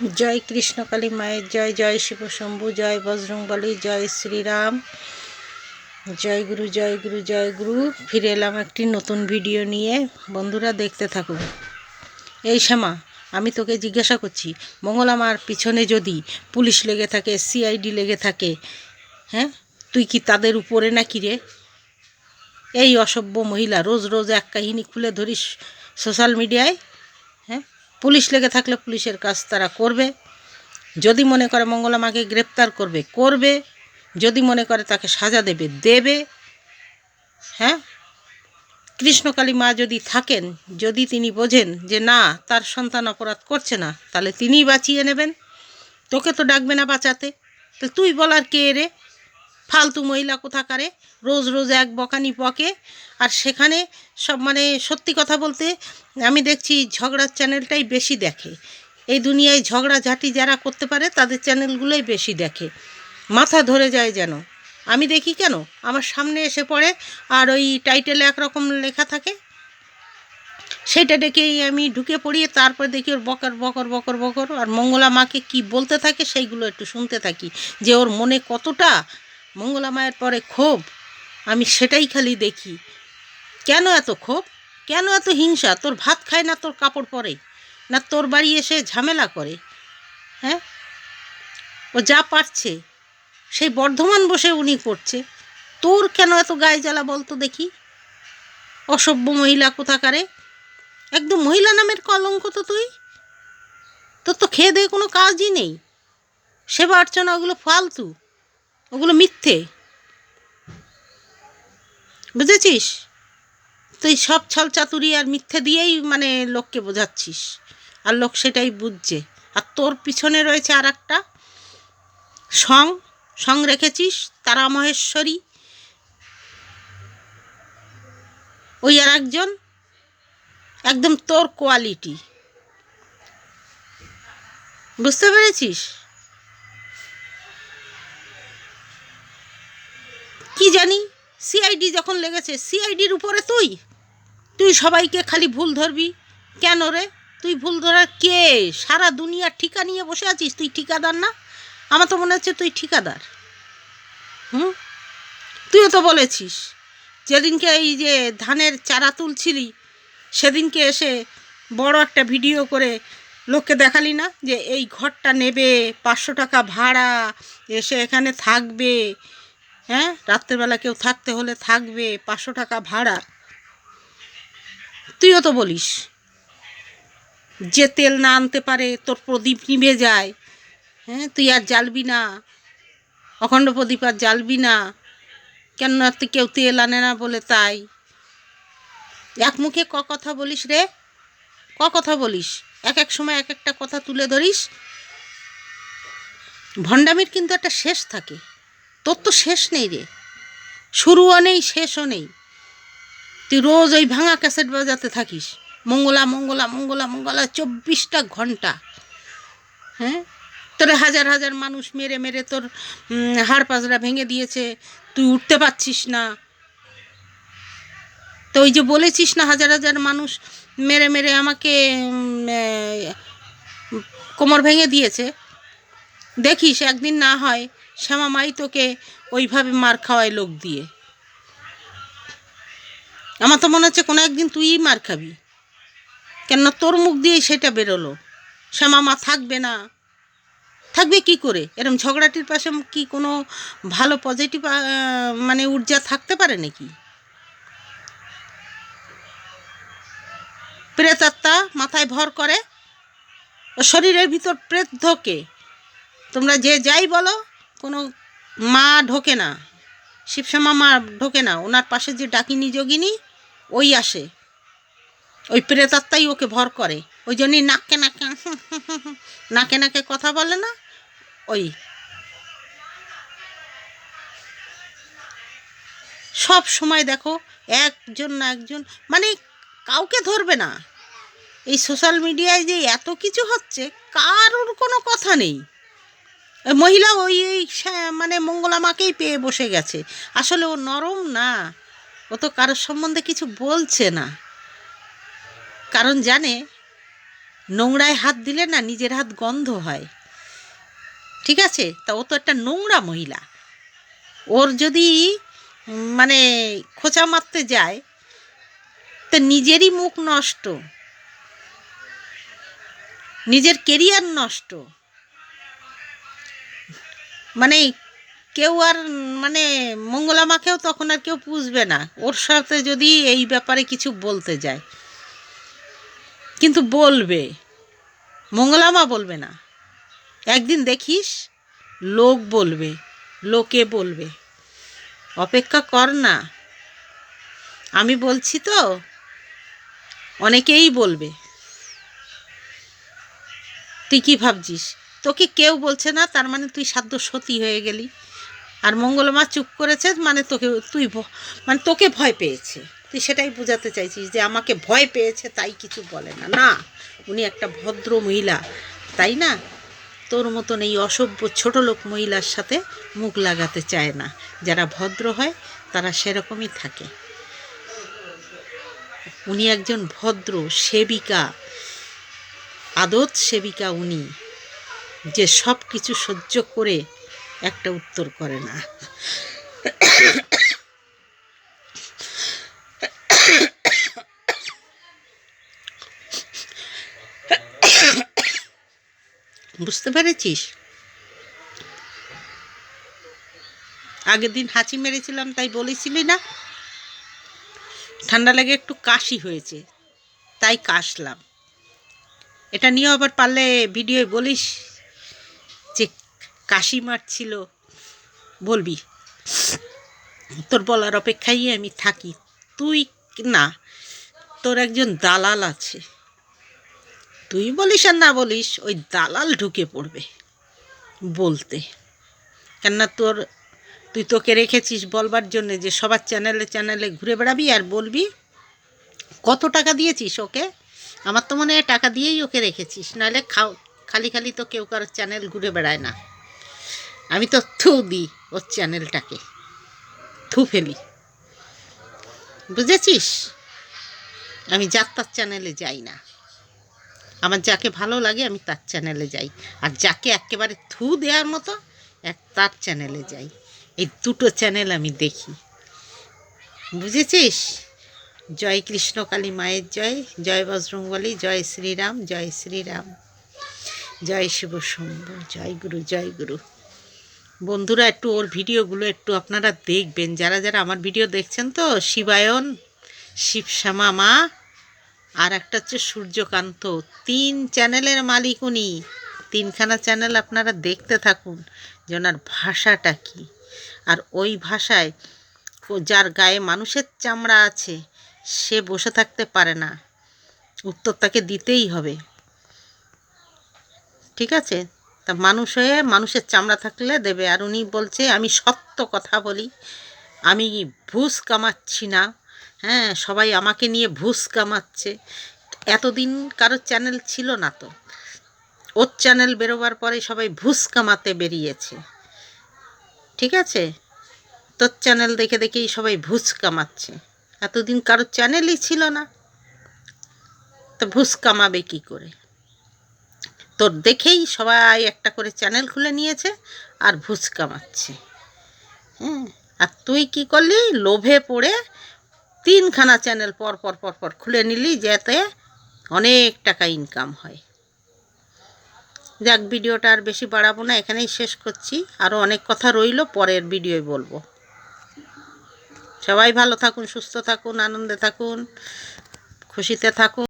জয় কৃষ্ণকালী মায়ের জয় জয় শিব শম্ভু, জয় বজরংবলী, জয় শ্রীরাম। জয় গুরু জয় গুরু জয় গুরু। ফিরে এলাম একটি নতুন ভিডিও নিয়ে। বন্ধুরা, দেখতে থাকুন। এই শ্যামা, আমি তোকে জিজ্ঞাসা করছি মঙ্গলামার পিছনে যদি পুলিশ লেগে থাকে, সিআইডি লেগে থাকে হ্যাঁ? তুই কি তাদের উপরে নাকি রে? এই অসভ্য মহিলা, রোজ রোজ এক কাহিনী খুলে ধরিস সোশ্যাল মিডিয়ায় হ্যাঁ? পুলিশ লেগে থাকলে পুলিশের কাজ তারা করবে। যদি মনে করে মঙ্গলামাকে গ্রেপ্তার করবে করবে। যদি মনে করে তাকে সাজা দেবে দেবে। হ্যাঁ? কৃষ্ণকালী মা যদি থাকেন, যদি তিনি বোঝেন যে না, তার সন্তান অপরাধ করছে না, তাহলে তিনিই বাঁচিয়ে নেবেন। তোকে তো ডাকবে না বাঁচাতে। তো তুই বলার কে রে? ফালতু মহিলা কোথাকারে? রোজ রোজ এক বকানি বকে। আর সেখানে সব মানে সত্যি কথা বলতে আমি দেখছি ঝগড়ার চ্যানেলটাই বেশি দেখে। এই দুনিয়ায় ঝগড়া ঝাঁটি যারা করতে পারে, তাদের চ্যানেলগুলোই বেশি দেখে। মাথা ধরে যায় যেন। আমি দেখি কেন? আমার সামনে এসে পড়ে আর ওই টাইটেলে একরকম লেখা থাকে। সেটা ডেকেই আমি ঢুকে পড়িয়ে তারপর দেখি ওর বকর বকর বকর বকর। আর মঙ্গলা মাকে কি বলতে থাকে, সেইগুলো একটু শুনতে থাকি। যে ওর মনে কতটা মঙ্গলা মায়ের পরে ক্ষোভ। আমি সেটাই খালি দেখি। কেন এত ক্ষোভ? কেন এত হিংসা? তোর ভাত খায় না তোর কাপড় পরে? না তোর বাড়ি এসে ঝামেলা করে? হ্যাঁ? ও যা পারছে, সেই বর্ধমান বসে উনি করছে। তোর কেন এত গায়ে জ্বালা বলতো দেখি। অসভ্য মহিলা কোথাকারে? একদম মহিলা নামের কলঙ্ক তো তুই? তোর তো খেয়ে দিয়ে কোনো কাজই নেই। সেবা অর্চনা ওগুলো ফালতু। ওগুলো মিথ্যে। বুঝেছিস? তুই সব ছল চাতুরি আর মিথ্যে দিয়েই মানে লোককে বোঝাচ্ছিস। আর লোক সেটাই বুঝছে। আর তোর পিছনে রয়েছে আর একটা সং। সং রেখেছিস তারা মহেশ্বরী ওই আর একজন একদম তোর কোয়ালিটি। বুঝতে পেরেছিস? কি জানি? সিআইডি যখন লেগেছে সিআইডির উপরে তুই? তুই সবাইকে খালি ভুল ধরবি? কেন রে? তুই ভুল ধরার কে? সারা দুনিয়ার ঠিকা নিয়ে বসে আছিস? তুই ঠিকাদার না? আমার তো মনে হচ্ছে তুই ঠিকাদার। হুম? তুইও তো বলেছিস, যেদিনকে এই যে ধানের চারা তুলছিলি, সেদিনকে এসে বড় একটা ভিডিও করে লোককে দেখালি না? যে এই ঘরটা নেবে, পাঁচশো টাকা ভাড়া, এসে এখানে থাকবে হ্যাঁ? রাত্রেবেলা কেউ থাকতে হলে থাকবে, পাঁচশো টাকা ভাড়া। তুইও তো বলিস, যে তেল না আনতে পারে, তোর প্রদীপ নিভে যায়। হ্যাঁ? তুই আর জ্বালবি না, অখণ্ড প্রদীপ আর জ্বালবি না। কেন আর তুই কেউ তেল আনে না বলে তাই? এক মুখে ক কথা বলিস রে? ক কথা বলিস? এক এক সময় এক একটা কথা তুলে ধরিস? ভণ্ডামির কিন্তু একটা শেষ থাকে। তোর তো শেষ নেই রে। শুরুও নেই শেষও নেই তুই রোজ ওই ভাঙা ক্যাসেট বাজাতে থাকিস। মঙ্গলা মঙ্গলা মঙ্গলা মঙ্গলা, চব্বিশটা ঘণ্টা। হ্যাঁ? তোরে হাজার হাজার মানুষ মেরে মেরে তোর হাড় পাজরা ভেঙে দিয়েছে। তুই উঠতে পারছিস না। তো ওই যে বলেছিস না, হাজার হাজার মানুষ মেরে মেরে আমাকে কোমর ভেঙে দিয়েছে। দেখিস একদিন না হয় শ্যামা মাই তোকে ওইভাবে মার খাওয়ায় লোক দিয়ে। আমার তো মনে হচ্ছে কোনো একদিন তুইই মার খাবি। কেননা তোর মুখ দিয়েই সেটা বেরোলো। শ্যামা মা থাকবে না। থাকবে কি করে? এরম ঝগড়াটির পাশে কি কোনো ভালো পজিটিভ মানে ঊর্জা থাকতে পারে নাকি? প্রেতাত্মা মাথায় ভর করে শরীরের ভিতর প্রেত ঢোকে। তোমরা যে যাই বলো, কোনো মা ঢোকে না, শিবশ্যামা মা ঢোকে না, ওনার পাশে যে ডাকিনী যোগিনী, ওই আসে। ওই প্রেতাত্মাই ওকে ভর করে। ওই জন্যই নাকে নাকে নাকে নাকে কথা বলে না, ওই। সব সময় দেখো, একজন না একজন মানে কাউকে ধরবে না। এই সোশ্যাল মিডিয়ায় যে এত কিছু হচ্ছে, কারোর কোনো কথা নেই। মহিলা ওই, এই মানে মঙ্গলা মাকেই পেয়ে বসে গেছে। আসলে ও নরম না। ও তো কারোর সম্বন্ধে কিছু বলছে না। কারণ জানে, নোংরায় হাত দিলে না নিজের হাত গন্ধ হয়। ঠিক আছে? তা ও তো একটা নোংরা মহিলা। ওর যদি মানে খোঁচা মারতে যায়, তো নিজেরই মুখ নষ্ট। নিজের কেরিয়ার নষ্ট। মানে কেউ আর মানে মঙ্গলামাকেও তখন আর কেউ পুষবে না। ওর সাথে যদি এই ব্যাপারে কিছু বলতে যায়। কিন্তু বলবে। মঙ্গলামা বলবে না। একদিন দেখিস, লোক বলবে, লোকে বলবে। অপেক্ষা কর না। আমি বলছি তো, অনেকেই বলবে। তুই কী ভাবছিস? তোকে কেউ বলছে না, তার মানে তুই সাধ্য সতী হয়ে গেলি। আর মঙ্গলমা চুপ করেছে মানে তোকে, তুই মানে তোকে ভয় পেয়েছে। তুই সেটাই বোঝাতে চাইছিস যে আমাকে ভয় পেয়েছে, তাই কিছু বলে না। না, উনি একটা ভদ্র মহিলা, তাই না? তোর মতন এই অসভ্য ছোট লোক মহিলার সাথে মুখ লাগাতে চায় না। যারা ভদ্র হয়, তারা সেরকমই থাকে। উনি একজন ভদ্র সেবিকা, আদত সেবিকা উনি। যে সব কিছু সহ্য করে একটা উত্তর করে না। বুঝতে পেরেছিস? আগের দিন হাঁচি মেরেছিলাম, তাই বলেছিলি না? ঠান্ডা লেগে একটু কাশি হয়েছে, তাই কাশলাম। এটা নিয়ে আবার পারলে ভিডিও বলিস কাশি মারছিল। বলবি, তোর বলার অপেক্ষায় আমি থাকি। তুই না, তোর একজন দালাল আছে। তুই বলিস আর না বলিস, ওই দালাল ঢুকে পড়বে বলতে। কেননা তোর, তুই তোকে রেখেছিস বলবার জন্যে যে সবার চ্যানেলে চ্যানেলে ঘুরে বেড়াবি আর বলবি, কত টাকা দিয়েছিস ওকে? আমার তো মনে হয় টাকা দিয়েই ওকে রেখেছিস, নাহলে খাও, খালি খালি তো কেউ কারোর চ্যানেল ঘুরে বেড়ায় না। আমি তো থু দিই ওর চ্যানেলটাকে। থু ফেলি। বুঝেছিস? আমি যাত্রার চ্যানেলে যাই না। আমার যাকে ভালো লাগে আমি তার চ্যানেলে যাই। আর যাকে একেবারে থু দেওয়ার মতো, এক তার চ্যানেলে যাই। এই দুটো চ্যানেল আমি দেখি। বুঝেছিস? জয় কৃষ্ণকালী মায়ের জয় জয় বজরংবলী, জয় শ্রীরাম জয় শ্রীরাম, জয় শিব শম্ভু জয় গুরু জয় গুরু। বন্ধুরা একটু ওর ভিডিওগুলো একটু আপনারা দেখবেন। যারা যারা আমার ভিডিও দেখছেন তো, শিবায়ন, শিবশ্যামা মা, আর একটা হচ্ছে সূর্যকান্ত, তিন চ্যানেলের মালিক উনি। তিনখানা চ্যানেল আপনারা দেখতে থাকুন যে ওনার ভাষাটা কী। আর ওই ভাষায় ও- যার গায়ে মানুষের চামড়া আছে, সে বসে থাকতে পারে না। উত্তর তাকে দিতেই হবে। ঠিক আছে? তা মানুষ হয়ে মানুষের চামড়া থাকলে দেবে। আর উনি বলছে, আমি সত্য কথা বলি, আমি ভুস কামাচ্ছি না। হ্যাঁ সবাই আমাকে নিয়ে ভুস কামাচ্ছে। এতদিন কারোর চ্যানেল ছিল না তো। ওর চ্যানেল বেরোবার পরে সবাই ভুস কামাতে বেরিয়েছে। ঠিক আছে? তোর চ্যানেল দেখে দেখেই সবাই ভুস কামাচ্ছে। এতদিন কারও চ্যানেলই ছিল না। তো ভুস কামাবে কী করে? তোর দেখেই সবাই একটা করে চ্যানেল খুলে নিয়েছে আর ভুস কামাচ্ছে। হ্যাঁ আর তুই কি করলি? লোভে পড়ে তিনখানা চ্যানেল পর পর পর পর খুলে নিলি যাতে অনেক টাকা ইনকাম হয়। যাক, ভিডিওটা আর বেশি বাড়াবো না, এখানেই শেষ করছি। আরও অনেক কথা রইল, পরের ভিডিওয় বলব। সবাই ভালো থাকুন, সুস্থ থাকুন, আনন্দে থাকুন, খুশিতে থাকুন।